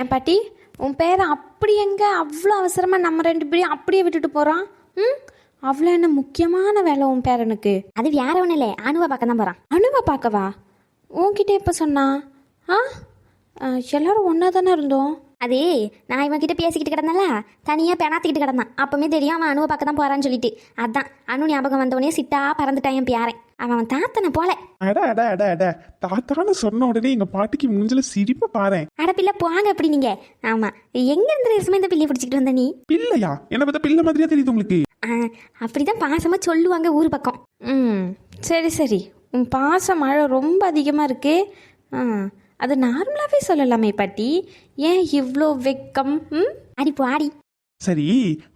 என் பாட்டி? உன் பேரை அப்படி எங்க அவ்வளோ அவசரமாக நம்ம ரெண்டு பேரையும் அப்படியே விட்டுட்டு போகிறான் ம்? அவ்வளோ என்ன முக்கியமான வேலை உன் பேரனுக்கு அது வேற ஒன்றும் இல்லை. அணுவை பார்க்க தான் போகிறான் அனுவை பார்க்கவா? உன்கிட்ட எப்போ சொன்னா ஆ? ஆ, எல்லாரும் ஒன்றா தானே இருந்தோம்? அது நான் இவன் கிட்ட பேசிக்கிட்டு கிடந்தல தனியாக பெணாத்திக்கிட்டு கிடந்தான். அப்பவுமே தெரியும் அவன் அணுவை பார்க்க தான் போகிறான்னு சொல்லிட்டு. அதான் அணு ஞாபகம் வந்தவொடனே சிட்டா பறந்துட்டான் என் பேரன் அவன் அவன் தாத்தனை போல. அட அட அட அட. தாத்தான்னு சொன்ன உடனே எங்க பாட்டிக்கு மூஞ்சில சிரிப்ப பாறேன் அடப்பில்ல போங்க அப்படி நீங்கள் ஆமாம் எங்கேருந்து ரசமா இந்த பிள்ளையை பிடிச்சிக்கிட்டு வந்த நீ? பிள்ளையா? என்ன பார்த்தா பிள்ளை மாதிரியா தெரியுது உங்களுக்கு? அப்படிதான் பாசமாக சொல்லுவாங்க ஊர் பக்கம். ம் சரி சரி. உன் பாச மழை ரொம்ப அதிகமாக இருக்கு. ஆ அது நார்மலாகவே சொல்லலாமே பாட்டி. ஏன் இவ்வளோ வெக்கம்? ம்? அடி போ ஆடி. சரி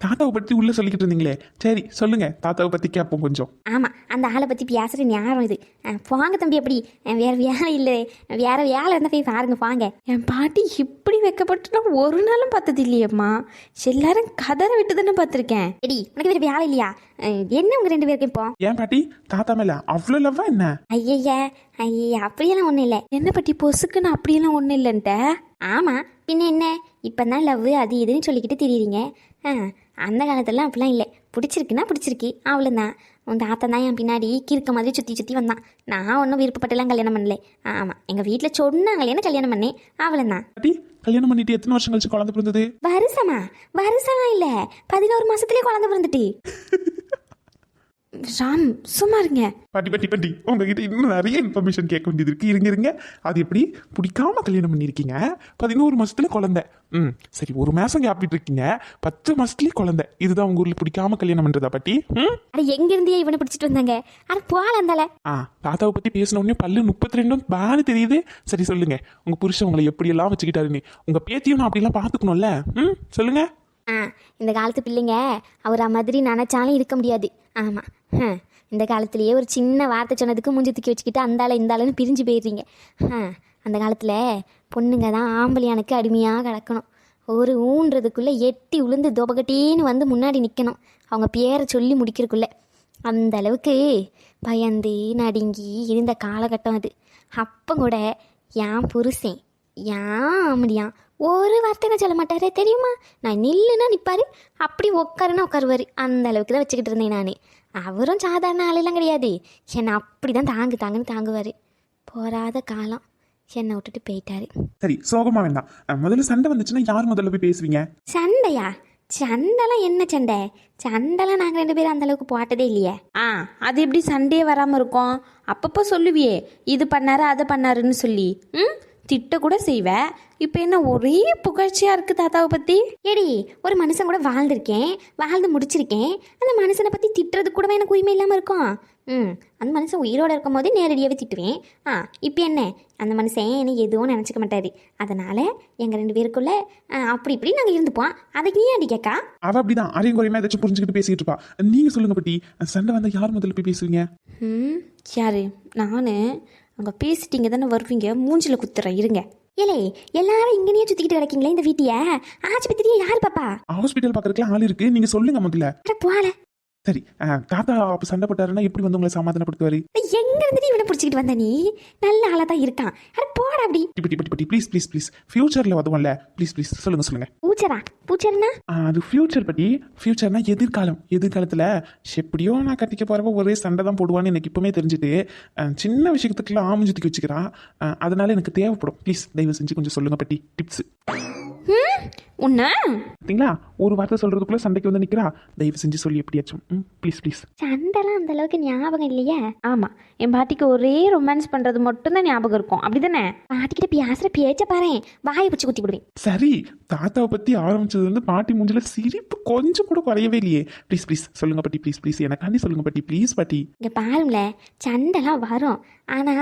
தாத்தாவை பத்தி உள்ள சொல்லிக்கிட்டு இருந்தீங்களே. சரி சொல்லுங்க. தாத்தாவை பத்தி கேட்போம் கொஞ்சம். ஆமாம் அந்த ஆளை பற்றி பேசுகிற ஞாபகம் இது. ஆ, போங்க தம்பி எப்படி ஆ, வேற வேலை இல்லை. வேற வேலை இருந்தால் போய் பாருங்க போங்க. என் பாட்டி இப்படி வெக்கப்பட்டு நான் ஒரு நாளும் பார்த்தது இல்லையம்மா. எல்லாரும் கதற விட்டு தானே பார்த்துருக்கேன். எடி உனக்கு வேற வேலை இல்லையா? என்ன உங்க ரெண்டு பேருக்கும் இப்போ? ஏன் பாட்டி? தாத்தா மேல அவ்வளோ லவ்வா என்ன? ஐயய்ய ஐயா அப்படியெல்லாம் ஒன்றும் இல்லை. என்ன பாட்டி பொசுக்குன்னு அப்படியெல்லாம் ஒன்றும் இல்லைன்ட்ட? ஆமாம் பின்ன என்ன? இப்போ தான் லவ் அது இதுன்னு சொல்லிக்கிட்டு திரியுறீங்க. ஆ அந்த காலத்துலலாம் அப்படிலாம் இல்லை. பிடிச்சிருக்குன்னா பிடிச்சிருக்கு. அவ்வளோதான் உன் தாத்தா தான் என் பின்னாடி கிறுக்க மாதிரி சுற்றி சுற்றி வந்தான். நான் ஒன்றும் விருப்பப்பட்டுலாம் கல்யாணம் பண்ணல. ஆமாம் எங்கள் வீட்டில் சொன்னாங்களேன்னு கல்யாணம் பண்ணேன் அவ்வளோதான் கல்யாணம் பண்ணிட்டு எத்தனை வருஷம் கழிச்சு குழந்தை பிறந்தது? வருஷமா? வருஷமா இல்லை. பதினோரு மாசத்துலயே குழந்தை பிறந்துட்டு. ராம் சும்மா இருங்க. பாட்டி பாட்டி பாட்டி உங்ககிட்ட இன்னும் நிறைய இன்ஃபர்மேஷன் கேட்க வேண்டியது இருக்கு. இருங்க இருங்க. அது எப்படி? பிடிக்காம கல்யாணம் பண்ணியிருக்கீங்க. பதினோரு மாசத்துல குழந்தை. ம் சரி ஒரு மாசம் கேப்பிட்டு இருக்கீங்க. பத்து மாசத்துலயே குழந்தை. இதுதான் உங்க ஊர்ல பிடிக்காம கல்யாணம் பண்றதா பாட்டி? ம்? அட எங்கேருந்தே இவனை பிடிச்சிட்டு வந்தாங்க. அட போல அந்தால ஆ தாத்தாவை பத்தி பேசின உடனே பல்லு முப்பத்தி ரெண்டும் பேனு தெரியுது. சரி சொல்லுங்க. உங்க புருஷன் உங்களை எப்படியெல்லாம் வச்சுக்கிட்டாருன்னு உங்க பேத்தியும் நான் அப்படிலாம் பாத்துக்கணும்ல ம் சொல்லுங்க. ஆ இந்த காலத்து பிள்ளைங்க அவரை மாதிரி நினச்சாலும் இருக்க முடியாது. ஆமாம் இந்த காலத்துலேயே ஒரு சின்ன வார்த்தை சொன்னதுக்கு மூஞ்சி தூக்கி வச்சுக்கிட்டு அந்தால இந்தாலன்னு பிரிஞ்சு போயிடுறீங்க. ஆ, அந்த காலத்தில் பொண்ணுங்க தான் ஆம்பளையானுக்கு அடிமையாக கிடக்கணும். ஒரு ஊன்றதுக்குள்ளே எட்டி உளுந்து துபகட்டின்னு வந்து முன்னாடி நிற்கணும் அவங்க பேரை சொல்லி முடிக்கிறதுக்குள்ளே. அந்த அளவுக்கு பயந்து நடுங்கி இருந்த காலகட்டம் அது. அப்போ கூட என் புருஷன் ஏன் அப்படியா ஒரு வார்த்தை நான் சொல்ல மாட்டாரே தெரியுமா? நான் நில்லுன்னா நிற்பாரு அப்படி உட்காருன்னா உட்காருவார் அந்த அளவுக்கு தான் வச்சுக்கிட்டு இருந்தேன் நான். அவரும் சாதாரண ஆளெல்லாம் கிடையாது. என்னை அப்படி தான் தாங்கு தாங்குன்னு தாங்குவார். போராத காலம். என்னை விட்டுட்டு போயிட்டாரு. சரி சோகமா வேண்டாம் அஹ், முதல்ல சண்டை வந்துச்சுன்னா யார் முதல்ல போய் பேசுவீங்க? சண்டையா? சண்டைலாம் என்ன சண்டை? சண்டைலாம் நாங்கள் ரெண்டு பேரும் அந்த அளவுக்கு போட்டதே இல்லையே. ஆ அது எப்படி சண்டே வராமல் இருக்கும்? அப்பப்போ சொல்லுவியே. இது பண்ணாரு அதை பண்ணாருன்னு சொல்லி. ம்? திட்ட கூட செய்வ இப்போ என்ன ஒரே புகழ்ச்சியாக இருக்குது தாத்தாவை பற்றி ஏடி ஒரு மனுஷன் கூட வாழ்ந்திருக்கேன் வாழ்ந்து முடிச்சிருக்கேன். அந்த மனுஷனை பற்றி திட்டுறது கூடவே எனக்கு உரிமை இல்லாமல் இருக்கும் ம் அந்த மனுஷன் உயிரோடு இருக்கும் போதே நேரடியாகவே திட்டுவேன். ஆ இப்போ என்ன? அந்த மனுஷன் என்னை எதுவும் நினச்சிக்க மாட்டாரு. அதனால் எங்கள் ரெண்டு பேருக்குள்ள அப்படி இப்படி நாங்கள் இருந்துப்போம். அதுக்கு நீ அடி கேக்கா? அவ அப்படிதான். அரையும் குறையுமா ஏதாச்சும் புரிஞ்சுக்கிட்டு பேசிட்டு இருப்பா. நீங்க சொல்லுங்க பட்டி. சண்டை வந்தா யார் முதல்ல போய் பேசுவீங்க? ம் யாரு? நான். அங்கே பேசிட்டீங்க தானே வருவீங்க? மூஞ்சில குத்துறேன் இருங்க. ஏலே எல்லாரும் இங்கேயே சுற்றிக்கிட்டு கிடக்கீங்களே இந்த வீட்டையை? ஆஸ்பத்திரியை யார் பாப்பா? ஹாஸ்பிட்டல் பாக்குறதுக்குலாம் ஆள் இருக்கு. நீங்க சொல்லுங்க முதல்ல. போல சரி தாத்தா அப்ப சண்டை போட்டாருன்னா எப்படி வந்து உங்களை சமாதானப்படுத்துவாரு? எங்க இருந்துட்டு இவனை பிடிச்சிக்கிட்டு வந்த நீ? நல்ல ஆளாக தான் இருக்கான். அட போட அப்படி. பட்டி பட்டி பட்டி ப்ளீஸ் ப்ளீஸ் ப்ளீஸ் ஃபியூச்சர்ல வருவோம்ல ப்ளீஸ் ப்ளீஸ் சொல்லுங்க சொல்லுங்க. பூச்சரா பூச்சர்னா ஆஹ், அது ஃபியூச்சர் பட்டி ஃபியூச்சர்னா எதிர்காலம். எதிர்காலத்தில் எப்படியோ நான் கட்டிக்க போகிறப்ப ஒரே சண்டை தான் போடுவான்னு எனக்கு இப்போவே தெரிஞ்சுட்டு சின்ன விஷயத்துக்குலாம் ஆமஞ்சத்துக்கு வச்சுக்கிறான். அஹ், அதனால எனக்கு தேவைப்படும். ப்ளீஸ் தயவு செஞ்சு கொஞ்சம் சொல்லுங்க பட்டி. டிப்ஸ் உன்ன? பார்த்தீங்களா ஒரு வார்த்தை சொல்றதுக்குள்ள சண்டைக்கு வந்து நிற்கிறா தயவு செஞ்சு சொல்லி எப்படியாச்சும். ப்ளீஸ் ப்ளீஸ் சண்டைலாம் அந்த அளவுக்கு ஞாபகம் இல்லையே? ஆமாம் என் பாட்டிக்கு ஒரே ரொமான்ஸ் பண்ணுறது மட்டும்தான் ஞாபகம் இருக்கும். அப்படிதானே? பாட்டிக்கிட்ட பேசுற பேச்ச பாரு வாயை பிடிச்சி குத்தி விடுவேன். சரி தாத்தாவை பற்றி ஆரம்பிச்சது வந்து பாட்டி மூஞ்சில சிரிப்பு கொஞ்சம் கூட குறையவே இல்லையே. ப்ளீஸ் ப்ளீஸ் சொல்லுங்க பட்டி ப்ளீஸ் ப்ளீஸ் எனக்காண்டி சொல்லுங்க பட்டி ப்ளீஸ் பாட்டி. இங்க பாருங்கள சண்டைலாம் வரும். ஆனா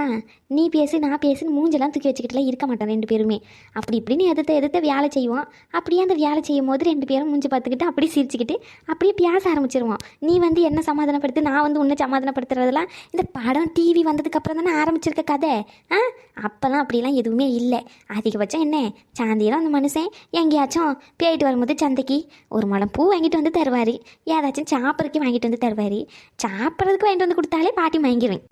நீ பேசு நான் பேசுன்னு மூஞ்செல்லாம் தூக்கி வச்சுக்கிட்டுலாம் இருக்க மாட்டோம் ரெண்டு பேருமே. அப்படி இப்படின்னு எதிர்த்த எதிர்த்த வேலை செய்வோம். அப்படியே அந்த வேலை செய்யும் போது ரெண்டு பேரும் மூஞ்சி பார்த்துக்கிட்டு அப்படியே சிரிச்சுக்கிட்டு அப்படியே பேச ஆரம்பிச்சிருவோம். நீ வந்து என்ன சமாதானப்படுத்து நான் வந்து உன்னை சமாதானப்படுத்துறதெல்லாம் இந்த படம் டிவி வந்ததுக்கப்புறம் தானே ஆரம்பிச்சிருக்க கதை? ஆ? அப்போல்லாம் அப்படிலாம் எதுவுமே இல்லை. அதிகபட்சம் என்ன? சாந்தியெல்லாம் அந்த மனுஷன் எங்கேயாச்சும் போயிட்டு வரும்போது சந்தைக்கு ஒரு முளம் பூ வாங்கிட்டு வந்து தருவார். ஏதாச்சும் சாப்பிட்றதுக்கு வாங்கிட்டு வந்து தருவார். சாப்பிட்றதுக்கு வாங்கிட்டு வந்து கொடுத்தாலே பாட்டி வாங்கிடுவேன்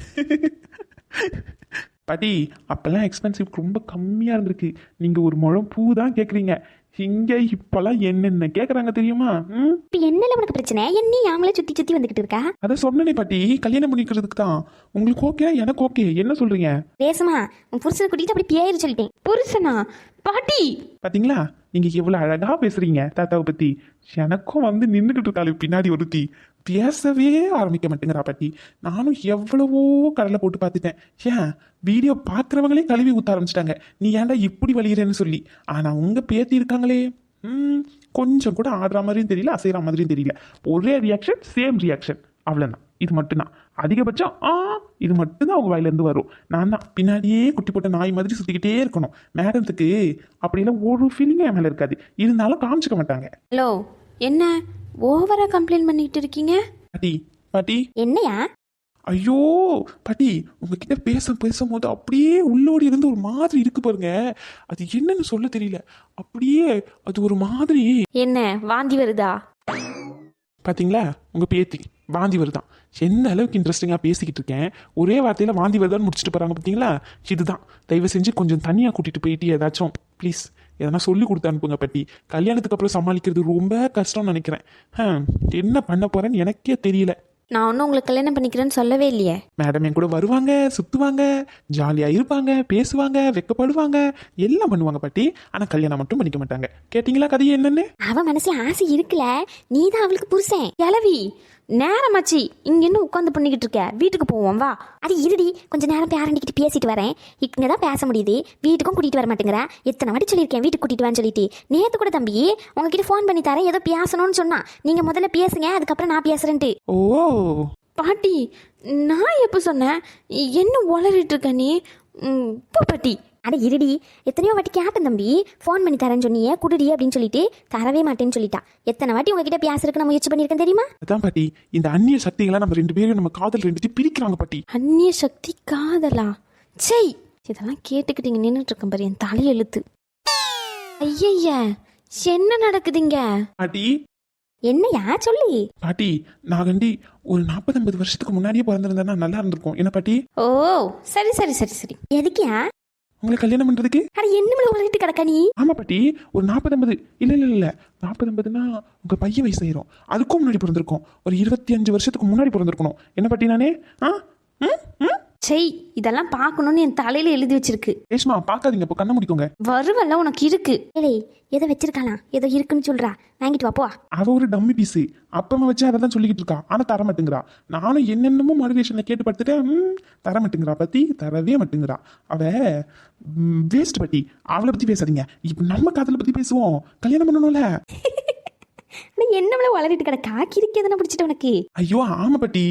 பாட்டி அப்போல்லாம் எக்ஸ்பென்சிவ் ரொம்ப கம்மியாக இருந்திருக்கு. நீங்கள் ஒரு முழம் பூ தான் கேட்குறீங்க இங்கே இப்போல்லாம் என்னென்ன கேட்குறாங்க தெரியுமா? ம்? இப்போ என்னல உனக்கு பிரச்சனை? என்ன ஆமளே சுற்றி சுற்றி வந்துக்கிட்டு இருக்கா? அதை சொன்னனே பாட்டி கல்யாணம் பண்ணிக்கிறதுக்கு தான். உங்களுக்கு ஓகே எனக்கு ஓகே என்ன சொல்கிறீங்க ரேசமா உன் புருஷனை கூட்டிகிட்டு அப்படி பேர் சொல்லிட்டேன். புருஷனா? பாட்டி! பாத்தீங்களா? நீங்க எவ்வளவு அழகா பேசுறீங்க தாத்தாவை பத்தி. எனக்கும் வந்து நின்றுகிட்டு இருக்காளு பின்னாடி ஒருத்தி. பேசவே ஆரம்பிக்க மாட்டேங்கிறா பாட்டி. நானும் எவ்வளவோ கடலை போட்டு பார்த்துட்டேன். ஏன்? வீடியோ பார்க்குறவங்களே கழுவி ஊத்த ஆரம்பிச்சிட்டாங்க. நீ ஏன்டா இப்படி வலிகிறேன்னு சொல்லி. ஆனால் உங்கள் பேத்தி இருக்காங்களே. ம், கொஞ்சம் கூட ஆடுற மாதிரியும் தெரியல அசைகிற மாதிரியும் தெரியல. ஒரே ரியாக்ஷன் சேம் ரியாக்ஷன் அவ்வளோதான் இது மட்டும்தான். அதிகபட்சம் ஆ இது மட்டும்தான் அவங்க வாயிலேருந்து வரும். நான் தான் பின்னாடியே குட்டி போட்ட நாய் மாதிரி சுற்றிக்கிட்டே இருக்கணும். மேடத்துக்கு அப்படிலாம் ஒரு ஃபீலிங்கும் என் மேலே இருக்காது. இருந்தாலும் காமிச்சிக்க மாட்டாங்க. ஹலோ என்ன? ஓவரா கம்ப்ளைண்ட் பண்ணிட்டு இருக்கீங்க? பாட்டி பாட்டி. என்னையா? ஐயோ பாட்டி உங்ககிட்ட பேச பேசும்போது அப்படியே உள்ளோடி இருந்து ஒரு மாதிரி இருக்கு பாருங்க. அது என்னன்னு சொல்ல தெரியல. அப்படியே அது ஒரு மாதிரி. என்ன வாந்தி வருதா? பாத்தீங்களா? உங்க பேத்தி. வாந்தி வருதான் எந்த அளவுக்கு இன்ட்ரெஸ்டிங்காக பேசிக்கிட்டு இருக்கேன்? ஒரே வார்த்தையில் வாந்தி வருதான்னு முடிச்சுட்டு போகிறாங்க பார்த்தீங்களா இதுதான். தயவு செஞ்சு கொஞ்சம் தனியாக கூட்டிகிட்டு போயிட்டு ஏதாச்சும் ப்ளீஸ் எதனா சொல்லி கொடுத்து அனுப்புங்க பட்டி. கல்யாணத்துக்கு அப்புறம் சமாளிக்கிறது ரொம்ப கஷ்டம்னு நினைக்கிறேன். என்ன பண்ண போகிறேன்னு எனக்கே தெரியல. நான் ஒன்றும் உங்களை கல்யாணம் பண்ணிக்கிறேன்னு சொல்லவே இல்லையே. மேடம் என் கூட வருவாங்க சுத்துவாங்க ஜாலியாக இருப்பாங்க பேசுவாங்க வெக்கப்படுவாங்க எல்லாம் பண்ணுவாங்க பாட்டி. ஆனால் கல்யாணம் மட்டும் பண்ணிக்க மாட்டாங்க. கேட்டிங்களா கதையை என்னன்னு? அவன் மனசுல ஆசை இருக்குல்ல. நீ தான் அவளுக்கு புருஷன். கிளவி. நேரமாச்சு. இங்க என்ன உட்காந்து பண்ணிக்கிட்டு இருக்க. வீட்டுக்கு போவோம் வா. அது இருடி. கொஞ்ச நேரம் பேரண்டிக்கிட்டு பேசிட்டு வரேன். இங்கே தான் பேச முடியுது. வீட்டுக்கும் கூட்டிட்டு வர மாட்டேங்கிறா. எத்தனை வாட்டி சொல்லியிருக்கேன் வீட்டுக்கு கூட்டிட்டு வான்னு சொல்லிட்டு. நேத்து கூட தம்பி உங்ககிட்ட ஃபோன் பண்ணி தரேன். ஏதோ பேசணும்னு சொன்னா நீங்க முதல்ல பேசுங்க அதுக்கப்புறம் நான் பேசுறேன்ட்டு. ஓ பாட்டி நான் எப்போ சொன்னேன்? என்ன உளறிட்டு இருக்க நீ? ம், போ பாட்டி. அட இருடி எத்தனையோ வாட்டி கேட்டேன் தம்பி. ஃபோன் பண்ணி தரேன்னு சொன்னியே குடுடி அப்படின்னு சொல்லிட்டு தரவே மாட்டேன்னு சொல்லிட்டா. எத்தனை வாட்டி உங்ககிட்ட பேசுறதுக்கு நான் முயற்சி பண்ணியிருக்கேன் தெரியுமா? அதான் பாட்டி இந்த அந்நிய சக்திகளை நம்ம ரெண்டு பேரும் நம்ம காதல் ரெண்டுத்தையும் பிரிக்கிறாங்க பாட்டி. அந்நிய சக்தி காதலா? சை இதெல்லாம் கேட்டுக்கிட்டு நின்றுட்டு இருக்கேன் பாரு என் தலையெழுத்து. ஐயய்ய என்ன நடக்குதுங்க? பாட்டி என்னையா சொல்லி? பாட்டி நான் கண்டி ஒரு நாற்பது ஐம்பது வருஷத்துக்கு முன்னாடியே பிறந்திருந்தேன்னா நல்லா இருந்திருக்கும். என்ன பாட்டி? ஓ சரி சரி சரி சரி. எதுக்கியா? உங்களை கல்யாணம் பண்றதுக்கு? அட என்ன உலகிட்டு கிடக்கா நீ? ஆமா பாட்டி ஒரு நாற்பது ஐம்பது இல்ல இல்ல இல்ல. நாற்பது ஐம்பதுனா உங்க பையன் வயசு ஆயிரும். அதுக்கும் முன்னாடி பிறந்திருக்கும். ஒரு இருபத்தி அஞ்சு வருஷத்துக்கு முன்னாடி பிறந்திருக்கணும். என்ன பாட்டி நானே? ஆ? ம்? ம்? சை இதெல்லாம் பார்க்கணும்னு என் தலையில எழுதி வச்சிருக்கு. ரேஷ்மா பார்க்காதீங்க இப்போ கண்ணை முடிக்கோங்க. வருவல்ல உனக்கு இருக்கு. ஏலே ஏதோ வச்சிருக்கலாம் ஏதோ இருக்குன்னு சொல்றா. வாங்கிட்டு வா போ. அவ ஒரு டம்மி பீஸு. அப்பமா வச்சு அதை தான் சொல்லிக்கிட்டு இருக்கா. ஆனா தர மாட்டேங்கிறா. நானும் என்னென்னமோ மாடுலேஷன்ல கேட்டு பார்த்துட்டேன் ம், தர மாட்டேங்கிறா பத்தி தரவே மாட்டேங்கிறா. அவ வேஸ்ட் பட்டி. அவளை பத்தி பேசாதீங்க. இப்போ நம்ம காதலை பத்தி பேசுவோம். கல்யாணம் பண்ணணும்ல. அட என்னமல வளரிட்டு கிடக்கா? கிறுக்கி எதனா பிடிச்சிட்டு உனக்கு? ஐயோ ஆமா பட்டி.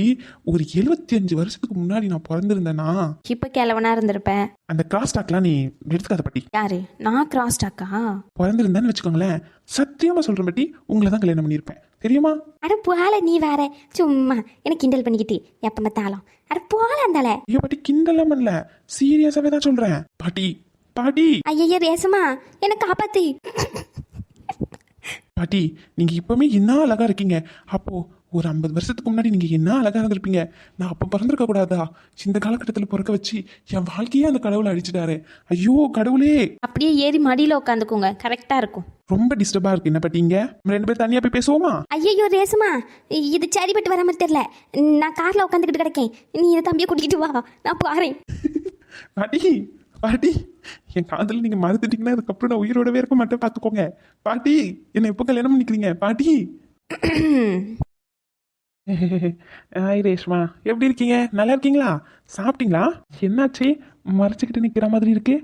ஒரு எழுபத்தி அஞ்சு வருஷத்துக்கு முன்னாடி நான் பிறந்திருந்தேன்னா இப்ப கிழவனா இருந்திருப்பேன். அந்த கிராஸ் டாக்லாம் நீ எடுத்துக்காத பட்டி. யாரு? நான் கிராஸ் டாக்கா பிறந்திருந்தேன்னு வச்சுக்கோங்களேன் சத்தியமா சொல்றேன் பட்டி உங்களை தான் கல்யாணம் பண்ணியிருப்பேன். தெரியுமா? அட போல நீ வேற. சும்மா எனக்கு கிண்டல் பண்ணிக்கிட்டு எப்ப பார்த்தாலும் அட போல அந்தால ஐயோ பாட்டி கிண்டலாம் பண்ணல. சீரியஸாவே தான் சொல்றேன். பாட்டி பாட்டி. ஐயய்ய ரேசமா என்ன காப்பாத்து. பாட்டி நீங்க இப்பவுமே என்ன அழகா இருக்கீங்க? அப்போ ஒரு ஐம்பது வருஷத்துக்கு முன்னாடி நீங்க என்ன அழகா இருந்திருப்பீங்க? நான் அப்போ பிறந்திருக்க கூடாதா? இந்த காலகட்டத்தில் பிறக்க வச்சு என் வாழ்க்கையே அந்த கடவுளை அடிச்சிட்டாரு ஐயோ கடவுளே! அப்படியே ஏறி மடியில உட்காந்துக்கோங்க கரெக்டா இருக்கும். ரொம்ப டிஸ்டர்பா இருக்கு. என்ன பாட்டீங்க நம்ம ரெண்டு பேரும் தனியா போய் பேசுவோமா? ஐயையோ ரேசமா! இது சரிப்பட்டு வர மாதிரி தெரியல. நான் கார்ல உட்காந்துக்கிட்டு கிடக்கேன். நீ என் தம்பியை கூட்டிக்கிட்டு வா. நான் பாறேன். பாட்டி பாட்டி என் காதல் நீங்க மறுத்துட்டீங்கன்னா அதுக்கப்புறம் நான் உயிரோடவே இருக்க மாட்டேன் பார்த்துக்கோங்க பாட்டி என்னை எப்போ கல்யாணம் பண்ணிக்கிறீங்க? பாட்டி. ஹாய் ரேஷ்மா எப்படி இருக்கீங்க? நல்லா இருக்கீங்களா? சாப்பிட்டீங்களா? என்னாச்சு? மறைச்சிக்கிட்டு நிற்கிற மாதிரி இருக்கு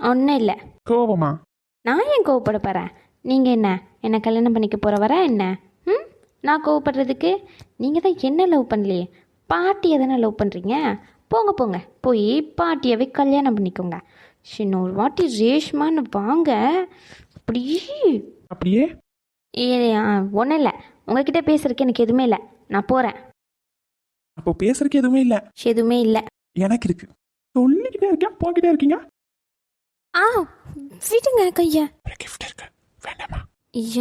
ஒன்றும் இல்லை. கோவமா? நான் ஏன் கோவப்பட போகிறேன் நீங்கள் என்ன? என்ன கல்யாணம் பண்ணிக்க போகிறவரா என்ன? ம் நான் கோவப்படுறதுக்கு நீங்கள் தான் என்ன லவ் பண்ணலையே? பாட்டியை தானே லவ் பண்ணுறீங்க போங்க போங்க. போய் பாட்டியவே கல்யாணம் பண்ணிக்கோங்க. இன்னொரு வாட்டி ரேஷ்மான்னு வாங்க. அப்படி அப்படியே? ஒன்றும் இல்லை. உங்ககிட்ட பேசுறதுக்கு எனக்கு எதுவுமே இல்லை. நான் போகிறேன் அப்போ பேசுறதுக்கு எதுவுமே இல்லை? எதுவுமே இல்லை. எனக்கு இருக்கு. சொல்லிக்கிட்டே இருக்கேன் போக்கிட்டே இருக்கீங்க. ஆ விடுங்க கையை. கிஃப்ட் இருக்கு. வேண்டாமா?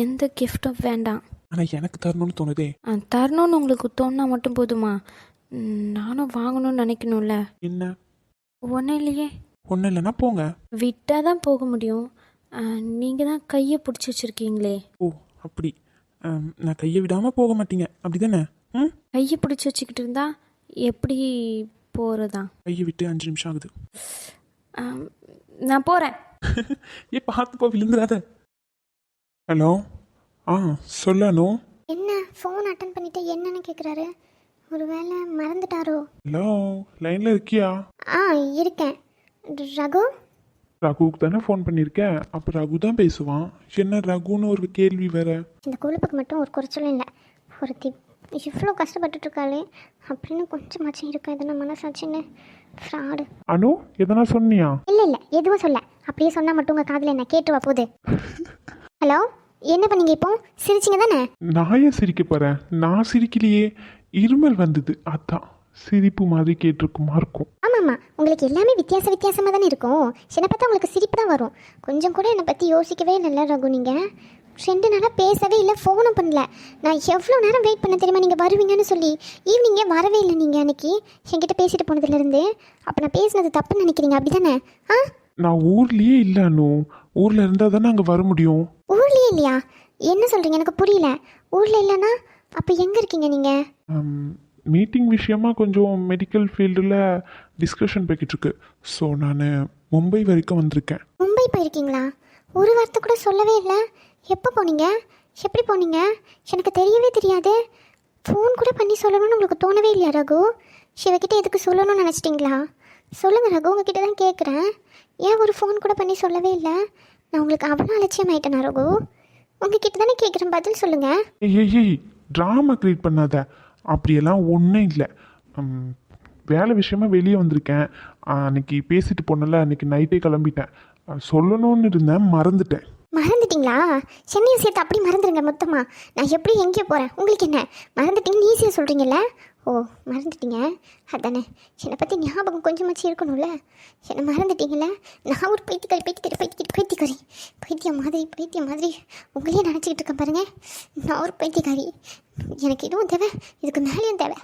எந்த கிஃப்ட்டும் வேண்டாம். ஆனா எனக்கு தரணும்னு தோணுதே. தரணும்னு உங்களுக்கு தோணுனா மட்டும் போதுமா? நானும் வாங்கணும்னு நினைக்கணும்ல. என்ன? ஒன்றும் இல்லையே. ஒன்றும் இல்லைன்னா போங்க. விட்டால் தான் போக முடியும். நீங்கள் தான் கையை பிடிச்சி வச்சுருக்கீங்களே. ஓ அப்படி. நான் கையை விடாமல் போக மாட்டீங்க. அப்படி தானே ம்? கையை பிடிச்சி வச்சுக்கிட்டு இருந்தா எப்படி போகிறதா கையை விட்டு அஞ்சு நிமிஷம் ஆகுது. நான் போகிறேன் ஏ பார்த்து போ விழுந்துடாத ஹலோ? ஆ சொல்லனோ என்ன ஃபோன் அட்டன் பண்ணிட்டு என்னன்னு கேட்குறாரு ஒருவேளை மறந்துட்டாரோ? ஹலோ லைனில் இருக்கியா? ஆ இருக்கேன். ரகு? ரகுவுக்கு தானே ஃபோன் பண்ணியிருக்கேன். அப்போ ரகு தான் பேசுவான். என்ன ரகுன்னு ஒரு கேள்வி வேற. இந்த கொழுப்புக்கு மட்டும் ஒரு குறைச்சலும் இல்லை. ஒருத்தி இவ்வளோ கஷ்டப்பட்டுட்டு இருக்காளே அப்படின்னு கொஞ்சமாச்சும் இருக்கா? எதனா மனசாச்சுன்னு ஃப்ராடு அனு எதனா சொன்னியா? இல்லை இல்லை. எதுவும் சொல்ல. அப்படியே சொன்னால் மட்டும் உங்கள் காதில் என்ன கேட்டுவா போகுது? ஹலோ? என்ன பண்ணீங்க இப்போ? சிரிச்சிங்க தானே? நான் ஏன் சிரிக்க போகிறேன் நான் சிரிக்கலையே. இருமல் வந்தது. அதான் சிரிப்பு மாதிரி கேட்டிருக்குமா இருக்கும் ஆமாம்மா உங்களுக்கு எல்லாமே வித்தியாச வித்தியாசமாக தானே இருக்கும். என்னை பார்த்தா உங்களுக்கு சிரிப்பு தான் வரும். கொஞ்சம் கூட என்னை பற்றி யோசிக்கவே இல்லைல்ல ரகு நீங்கள் ரெண்டு நாளாக பேசவே இல்லை ஃபோனும் பண்ணல. நான் எவ்வளோ நேரம் வெயிட் பண்ண தெரியுமா நீங்கள் வருவீங்கன்னு சொல்லி. ஈவினிங்கே வரவே இல்லை நீங்கள் அன்னைக்கு. என்கிட்ட பேசிட்டு போனதுலேருந்து அப்போ நான் பேசினது தப்புன்னு நினைக்கிறீங்க அப்படி தானே ஆ? நான் ஊர்லேயே இல்லை அனு. ஊரில் இருந்தால் தானே அங்கே வர முடியும். ஊர்லேயே இல்லையா? என்ன சொல்கிறீங்க எனக்கு புரியல. ஊரில் இல்லைன்னா அப்போ எங்கே இருக்கீங்க நீங்கள் மீட்டிங் விஷயமா கொஞ்சம் மெடிக்கல் ஃபீல்டில் டிஸ்கஷன் போய்கிட்டு இருக்கு ஸோ நான் மும்பை வரைக்கும் வந்திருக்கேன். மும்பை போயிருக்கீங்களா? ஒரு வார்த்தை கூட சொல்லவே இல்லை. எப்போ போனீங்க? எப்படி போனீங்க? எனக்கு தெரியவே தெரியாது. ஃபோன் கூட பண்ணி சொல்லணும்னு உங்களுக்கு தோணவே இல்லையா ரகு? சிவகிட்ட எதுக்கு சொல்லணும்னு நினச்சிட்டிங்களா? சொல்லுங்கள் ரகு. உங்ககிட்ட தான் கேட்குறேன் ஏன் ஒரு ஃபோன் கூட பண்ணி சொல்லவே இல்லை? நான் உங்களுக்கு அவ்வளோ அலட்சியம் ஆயிட்டேனா ரகு? உங்ககிட்ட தானே கேட்குறேன் பதில் சொல்லுங்கள் ஏய் ட்ராமா க்ரியேட் பண்ணாத. அப்படியெல்லாம் ஒன்றும் இல்லை. வேலை விஷயமா வெளியே வந்திருக்கேன். அன்னைக்கு பேசிட்டு போனல அன்னைக்கு நைட்டே கிளம்பிட்டேன். சொல்லணும்னு இருந்தேன் மறந்துட்டேன். மறந்துட்டீங்களா? சென்னை விஷயத்தை அப்படி மறந்துடுங்க மொத்தமாக நான் எப்படி எங்கேயோ போகிறேன் உங்களுக்கு என்ன? மறந்துட்டீங்கன்னு ஈஸியாக சொல்கிறீங்கல்ல ஓ மறந்துட்டீங்க? அதானே. என்னை பற்றி ஞாபகம் கொஞ்சமாச்சும் இருக்கணும்ல. என்னை மறந்துட்டீங்கல்ல? நான் ஒரு பைத்தியக்காரி பைத்தியக்காரி பைத்தியக்காரி பைத்தியக்காரி. பைத்தியம் மாதிரி பைத்தியம் மாதிரி உங்களையே நினச்சிக்கிட்டு இருக்கேன் பாருங்க. நான் ஒரு பைத்தியக்காரி. எனக்கு இதுவும் தேவை. இதுக்கு மேலேயும் தேவை.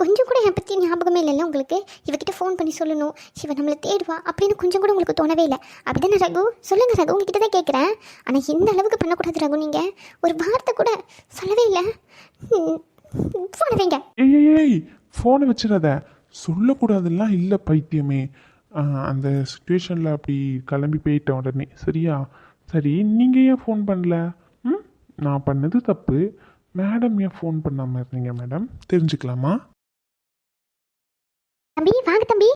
கொஞ்சம் கூட என் பற்றி ஞாபகமே இல்லைல்ல உங்களுக்கு? இவகிட்ட ஃபோன் பண்ணி சொல்லணும். இவன் நம்மளை தேடுவா அப்படின்னு கொஞ்சம் கூட உங்களுக்கு தோணவே இல்லை. அப்படிதானே ரகு? சொல்லுங்கள் ரகு உங்ககிட்ட தான் கேட்குறேன். ஆனால் இந்த அளவுக்கு பண்ணக்கூடாது ரகு நீங்கள் ஒரு வார்த்தை கூட சொல்லவே இல்லை. ஃபோனை வைங்க. ஏய் ஃபோனை வச்சிடாத. சொல்லக்கூடாதுலாம் இல்லை பைத்தியமே. அந்த சுச்சுவேஷனில் அப்படி கிளம்பி போயிட்டேன் உடனே. சரியா? சரி நீங்கள் ஏன் ஃபோன் பண்ணல? நான் பண்ணது தப்பு. மேடம் ஏன் ஃபோன் பண்ணாமல் இருந்தீங்க மேடம்? தெரிஞ்சுக்கலாமா? தம்பி வாங்க தம்பி.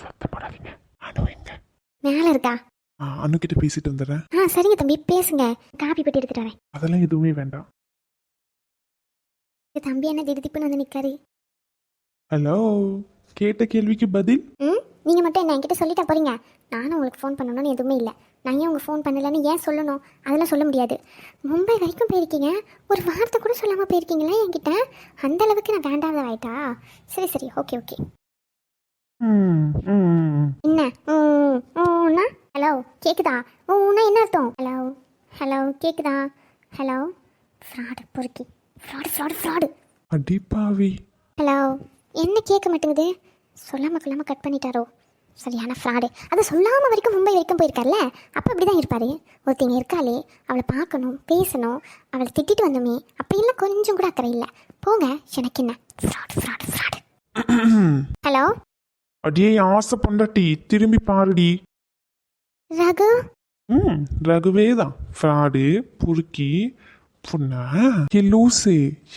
சத்தப்படாதீங்க அனு எங்க? மேலே இருக்கா? ஆ, அனுக்கிட்ட பேசிட்டு வந்துடுறேன். ஆ சரிங்க தம்பி பேசுங்க. காப்பி பெட்டி எடுத்துட்டு வரேன். அதெல்லாம் எதுவுமே வேண்டாம். இந்த தம்பி என்ன திடுதிப்புன்னு வந்து நிற்காரு ஹலோ கேட்ட கேள்விக்கு பதில்? ம் நீங்கள் மட்டும் என்ன என்கிட்ட சொல்லிட்டா போறீங்க? நானும் உங்களுக்கு ஃபோன் பண்ணணும்னு எதுவுமே இல்லை. நான் ஏன் உங்கள் ஃபோன் பண்ணலன்னு ஏன் சொல்லணும்? அதெல்லாம் சொல்ல முடியாது. மும்பை வரைக்கும் போயிருக்கீங்க? ஒரு வார்த்தை கூட சொல்லாமல் போயிருக்கீங்களா என்கிட்ட? அந்த அளவுக்கு நான் வேண்டாத ஆயிட்டா? சரி சரி. Okay okay. என்ன? ம்னா ஹலோ கேக்குதா? ஊன்னா என்ன அர்த்தம்? ஹலோ ஹலோ கேக்குதா? ஹலோ ஃப்ராடு பொறுக்கி. ஃப்ராடு ஃப்ராடு ஃப்ராடு அடிப்பாவி ஹலோ என்ன கேட்க மாட்டேங்குது? சொல்லாம கொள்ளாம கட் பண்ணிட்டாரோ? சரியான ஃப்ராடு அதை சொல்லாமல் வரைக்கும் மும்பை வரைக்கும் போயிருக்கார்ல அப்போ அப்படி தான் இருப்பார். ஒருத்தங்க இருக்காளே அவளை பார்க்கணும் பேசணும் அவளை திட்டிட்டு வந்தோமே அப்படியெல்லாம் கொஞ்சம் கூட அக்கறை இல்லை. போங்க எனக்கு என்ன? ஃப்ராடு ஃப்ராடு ஃப்ராடு ஹலோ அடியே ஆசை பொண்டாட்டி திரும்பி பாருடி. ரகு? ம் ரகுவே தான் ஃப்ராடு புருக்கி புண்ணா? ஏ லூசு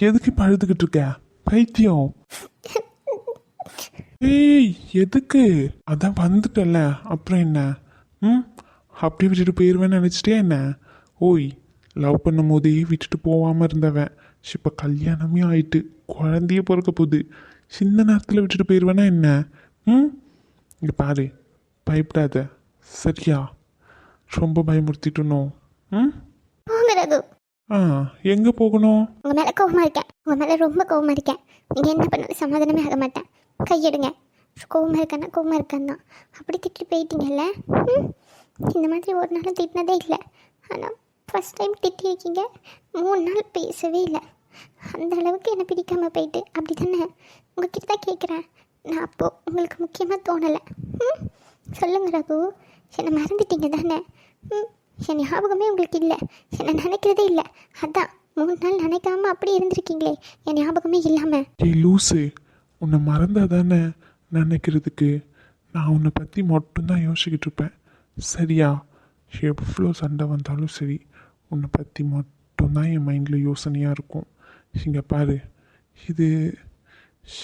எதுக்கு இப்ப அழுதுகிட்டு இருக்க? பைத்தியம். ஏய் எதுக்கு? அதான் வந்துட்டல அப்புறம் என்ன? ம்? அப்படியே விட்டுட்டு போயிடுவேன்னு நினச்சிட்டே என்ன? ஓய் லவ் பண்ணும் போதே விட்டுட்டு போகாமல் இருந்தவன் இப்போ கல்யாணமே ஆயிட்டு குழந்தைய பிறக்க போகுது. சின்ன நேரத்தில் விட்டுட்டு போயிடுவேனா என்ன? ம்? இங்கே பாரு பயப்படாத. சரியா? ரொம்ப பயமுறுத்திட்டனோ? ம்? ஆ எங்கே போகணும்? உங்க மேல கோவமா இருக்கேன். உங்க மேல ரொம்ப கோவமா இருக்கேன். நீங்க என்ன பண்ணாலும் சமாதானமே ஆக மாட்டேன். கையெடுங்க. கோவமாக இருக்கேன்னா கோவமா இருக்கான்னா. அப்படி திட்டு போயிட்டீங்கல்ல? ம்? இந்த மாதிரி ஒரு நாளும் திட்டினதே இல்லை. ஆனால் ஃபஸ்ட் டைம் திட்டிருக்கீங்க மூணு நாள் பேசவே இல்லை. அந்த அளவுக்கு என்னை பிடிக்காமல் போயிட்டு? அப்படி தானே உங்ககிட்ட தான் கேட்குறேன் நான் அப்போது உங்களுக்கு முக்கியமாக தோணலை. ம்? சொல்லுங்க ரகு. என்னை மறந்துட்டீங்க தானே? ம்? என் ஞாபகமே உங்களுக்கு இல்லை. என்னை நினைக்கிறதே இல்லை. அதான் மூணு நாள் நினைக்காம அப்படி இருந்திருக்கீங்களே. என் ஞாபகமே இல்லாமல் லூசு. உன்னை மறந்தா தானே நினைக்கிறதுக்கு? நான் உன்னை பற்றி மட்டும்தான் யோசிக்கிட்டு இருப்பேன் சரியா? எவ்வளோ சண்டை வந்தாலும் சரி உன்னை பற்றி மட்டும்தான் என் மைண்டில் யோசனையாக இருக்கும். இங்கே பாரு. இது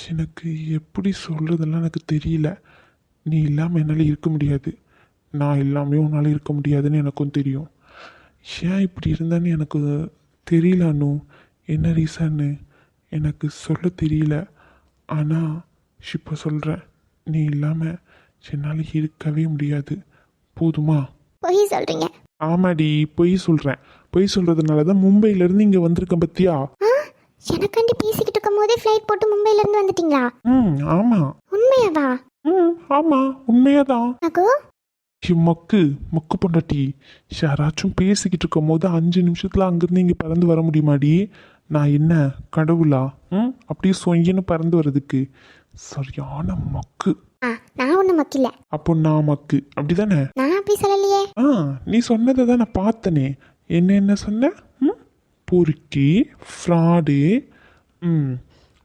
எனக்கு எப்படி சொல்கிறதெல்லாம் எனக்கு தெரியல. நீ இல்லாமல் என்னால் இருக்க முடியாது. நான் இல்லாமல் உன்னால் இருக்க முடியாதுன்னு எனக்கும் தெரியும். ஏன் இப்படி இருந்தேன்னு எனக்கு தெரியலன்னு என்ன ரீசன்னு எனக்கு சொல்ல தெரியல. ஆனால் இப்போ சொல்கிறேன் நீ இல்லாமல் என்னால் இருக்கவே முடியாது. போதுமா? பொய் சொல்கிறீங்க ஆமாடி பொய் சொல்கிறேன் பொய் சொல்கிறதுனால தான் மும்பையிலேருந்து இங்கே வந்திருக்கேன் பத்தியா? எனக்காண்டி பேசிக்கிட்டு இருக்கும் போதே ஃப்ளைட் போட்டு மும்பையிலேருந்து வந்துட்டீங்களா? ம் ஆமாம் உண்மையாவா? ம் ஆமாம் உண்மையாக தான் மக்கு மக்கு பொண்டாட்டி யாராச்சும் பேசிக்கிட்டு இருக்கும் போது அஞ்சு நிமிஷத்தில் அங்கேருந்து இங்கே பறந்து வர முடியுமாடி? நான் என்ன கடவுளா? ம்? அப்படியே சொங்கின்னு பறந்து வர்றதுக்கு சரியான மக்கு. நான் ஒன்றும் அப்போ நான் மக்கு. அப்படிதானே? நான் அப்படி சொல்லலையே. ஆ நீ சொன்னதை தான் நான் பார்த்தனே. என்ன என்ன சொன்ன? ம்? பொறுக்கி ஃப்ராடு. ம்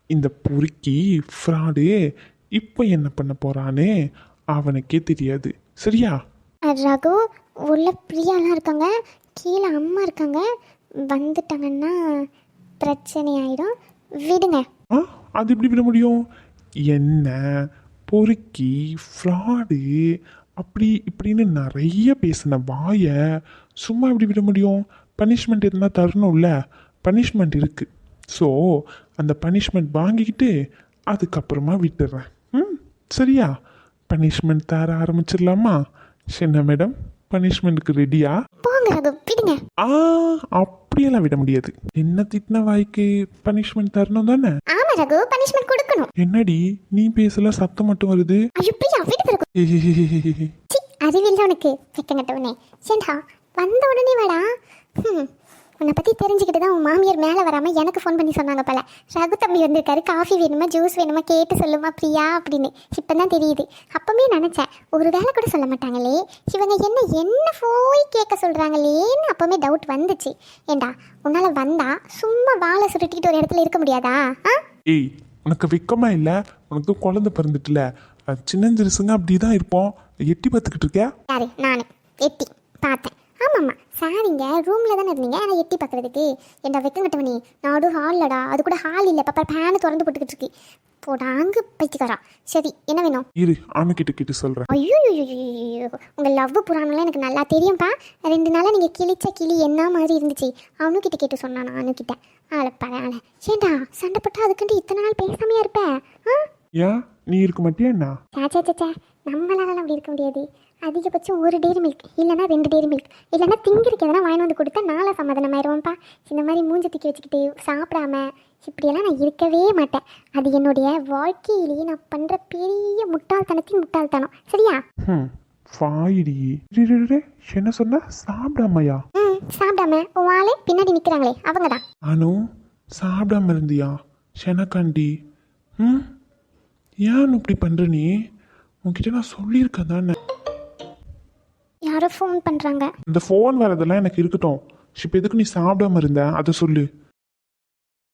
இந்த பொறுக்கி ஃப்ராடு இப்போ என்ன பண்ண போகிறானே அவனுக்கே தெரியாது. சரியா? ரகு உள்ள பிரியாலாம் இருக்காங்க கீழே அம்மா இருக்காங்க வந்துட்டாங்கன்னா பிரச்சனை ஆயிடும் விடுங்க. ஆ அது எப்படி விட முடியும்? என்ன பொறுக்கி ஃப்ராடு அப்படி இப்படின்னு நிறைய பேசின வாயை சும்மா எப்படி விட முடியும்? பனிஷ்மெண்ட் இருந்தால் தரணும்ல. பனிஷ்மெண்ட் இருக்குது ஸோ அந்த பனிஷ்மெண்ட் வாங்கிக்கிட்டு அதுக்கப்புறமா விட்டுடுறேன் ம் சரியா? பனிஷ்மெண்ட் தர ஆரம்பிச்சிடலாமா? என்ன மேடம் பனிஷ்மெண்ட்டுக்கு ரெடியா போங்க ரகு விடுங்க. ஆ அப்படியெல்லாம் விட முடியாது. என்ன திட்டின வாய்க்கு பனிஷ்மெண்ட் தரணும் தானே? ஆமா ரகு பனிஷ்மெண்ட் கொடுக்கணும். என்னடி நீ பேசல சத்தம் மட்டும் வருது? ஐயோ பிரியா விடு ரகு. சி அறிவில்லை உனக்கு. வெக்கங்கட்டவனே ஏண்டா வந்த உடனே வாடா. ம் உன்னை பற்றி தெரிஞ்சுக்கிட்டு தான் உன் மாமியார் மேலே வராமல் எனக்கு ஃபோன் பண்ணி சொன்னாங்க போல. ரகு தம்பி வந்திருக்காரு காஃபி வேணுமா ஜூஸ் வேணுமா கேட்டு சொல்லுமா பிரியா அப்படின்னு. இப்போ தான் தெரியுது. அப்பவுமே நினச்சேன் ஒரு வேளை கூட சொல்ல மாட்டாங்களே. இவங்க என்ன என்ன போய் கேட்க சொல்கிறாங்களேன்னு அப்போவுமே டவுட் வந்துச்சு. ஏண்டா உன்னால் வந்தா சும்மா வாழை சுருட்டிக்கிட்டு ஒரு இடத்துல இருக்க முடியாதா? ஆ? ஏய் உனக்கு வெக்கமா இல்லை? உனக்கு குழந்தை பிறந்துட்டுல. சின்னஞ்சிறுசுங்க அப்படி தான் இருப்போம். எட்டி பார்த்துக்கிட்டு இருக்க யாரு? நான். எட்டி பார்த்தேன். ஆமாம்மா. சாரிங்க ரூமில் தானே இருந்தீங்க. ஆனால் எட்டி பார்க்குறதுக்கு என்ன வெக்கங்கட்டவனி நாடு ஹால்லடா அது கூட ஹால் இல்லை. பாப்பா ஃபேனு திறந்து போட்டுக்கிட்டு இருக்கு. போடாங்க பைத்தியக்காரா. சரி என்ன வேணும்? இரு அவனுக்கிட்ட கிட்ட சொல்கிறேன் ஐயோ உங்கள் லவ் புராணம்லாம் எனக்கு நல்லா தெரியும்ப்பா ரெண்டு நாளாக நீங்கள் கிழிச்ச கிளி என்ன மாதிரி இருந்துச்சு? அவனுக்கிட்ட கேட்டு சொன்னான் அனுக்கிட்ட ஆளை பரவாயில்ல ஏண்டா சண்டை போட்டா அதுக்குன்ட்டு இத்தனை நாள் பேசாமையா இருப்ப? ஆ? ஏன்? நீ இருக்க மாட்டியா என்ன? நம்மளாலலாம் அப்படி இருக்க முடியாது. அதிகபட்சம் ஒரு டேரி மில்க் இல்லைன்னா ரெண்டு டேரி மில்க் இல்லைன்னா திங்கிறதுக்கு எதனா வாங்கி வந்து கொடுத்தா நாளை சமாதானம் ஆயிடுவோம்ப்பா இந்த மாதிரி மூஞ்ச தூக்கி வச்சுக்கிட்டு சாப்பிடாம இப்படியெல்லாம் நான் இருக்கவே மாட்டேன். அது என்னுடைய வாழ்க்கையிலேயே நான் பண்ணுற பெரிய முட்டாள்தனத்தின் முட்டாள்தனம். சரியா? ம் வாயிடி. என்ன சொன்ன? சாப்பிடாமையா? ம் சாப்பிடாம உன் ஆளே பின்னாடி நிற்கிறாங்களே அவங்க தான். அனு சாப்பிடாம இருந்தியா? செனக்காண்டி. ம்? ஏன் இப்படி பண்ற நீ? உன்கிட்ட நான் சொல்லியிருக்கேன் தானே. யாரோ ஃபோன் பண்ணுறாங்க இந்த ஃபோன் வரதெல்லாம் எனக்கு இருக்கட்டும். இப்போ எதுக்கு நீ சாப்பிடாம இருந்த? அதை சொல்லு.